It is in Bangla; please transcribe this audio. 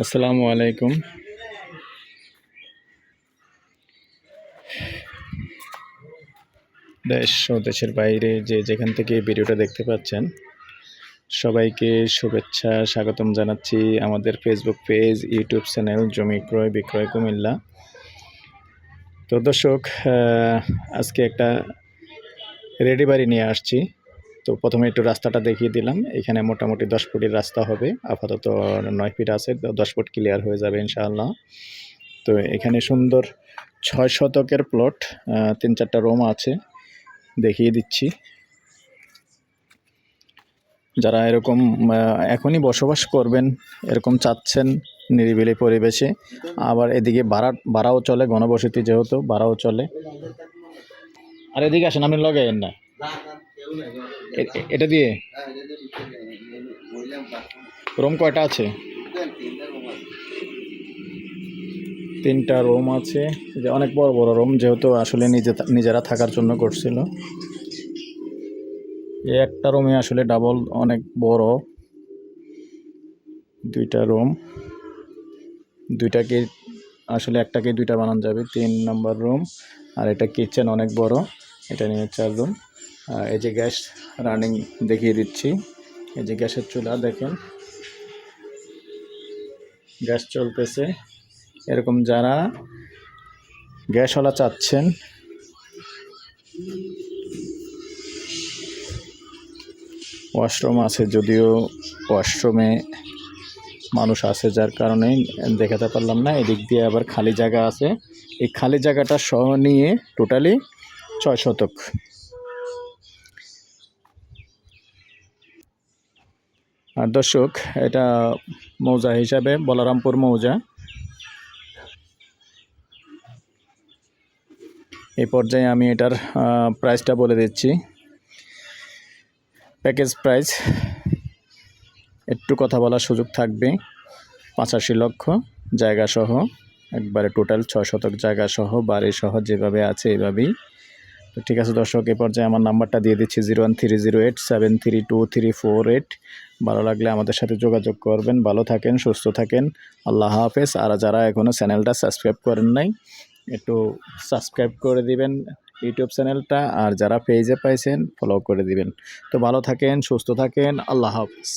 আসসালামু আলাইকুম। দেশ ও দেশের বাইরে যে যেখান থেকে ভিডিওটা দেখতে পাচ্ছেন, সবাইকে শুভেচ্ছা, স্বাগতম জানাচ্ছি আমাদের ফেসবুক পেজ ইউটিউব চ্যানেল জমি ক্রয়, বিক্রয়, কুমিল্লা। তো দর্শক আজকে একটা রেডি বাড়ি নিয়ে আসছি। তো প্রথমে একটু রাস্তাটা দেখিয়ে দিলাম। এখানে মোটামুটি দশ ফুটের রাস্তা হবে। আপাতত নয় ফিট আছে, দশ ফুট ক্লিয়ার হয়ে যাবে ইনশাআল্লাহ। তো এখানে সুন্দর ছয় শতকের প্লট তিন চারটা রুম আছে। দেখিয়ে দিচ্ছি। যারা এরকম এখনই বসবাস করবেন, এরকম চাচ্ছেন নিরিবিলি পরিবেশে, আবার এদিকে ভাড়া, ভাড়াও চলে, গণবসতি যেহেতু, ভাড়াও চলে। আর এদিকে আসেন, আপনি লগে না? এটা দিয়ে? রুম কয়টা আছে? তিনটা রুম আছে। যে অনেক বড় বড় রুম যেহেতু আসলে নিজে নিজেরা থাকার জন্য করছিল। এই একটা রুমে আসলে ডাবল অনেক বড়। দুইটা রুম। দুইটাকে আসলে একটাকে দুইটা বানানো যাবে। তিন নম্বর রুম। আর এটা কিচেন অনেক বড়। এটা নিয়ে চার রুম। এই যে গ্যাস রানিং দেখিয়ে দিচ্ছি। এই যে গ্যাসের চুলা দেখেন। গ্যাস চলতেছে। এরকম যারা গ্যাসওয়ালা চাচ্ছেন, ওয়াশরুম আছে যদিও ওয়াশরুমে মানুষ আছে যার কারণে দেখাতে পারলাম না। এদিক দিয়ে আবার খালি জায়গা আছে। এই খালি জায়গাটা সহ নিয়ে টোটালি ছয় শতক। দর্শক, এটা মৌজা হিসাবে বলরামপুর মৌজা। এই পর্যায়ে আমি এটার প্রাইসটা বলে দিচ্ছি। প্যাকেজ প্রাইস একটু কথা বলার সুযোগ থাকবে। পঁচাশি লক্ষ জায়গা সহ একবারে টোটাল ছয় শতক জায়গা সহ বাড়ি সহ যেভাবে আছে এভাবেই। তো ঠিক আছে দর্শক এ পর্যায়ে আমার নাম্বারটা দিয়ে দিচ্ছি zero one three zero eight, seven three two three four eight. ভালো লাগলে আমাদের সাথে যোগাযোগ করবেন। ভালো থাকেন, সুস্থ থাকেন। আল্লাহ হাফেজ। আর যারা এখনও চ্যানেলটা সাবস্ক্রাইব করেন নাই, একটু সাবস্ক্রাইব করে দিবেন ইউটিউব চ্যানেলটা। আর যারা পেজে পাইছেন ফলো করে দিবেন। তো ভালো থাকেন, সুস্থ থাকেন। আল্লাহ হাফেজ।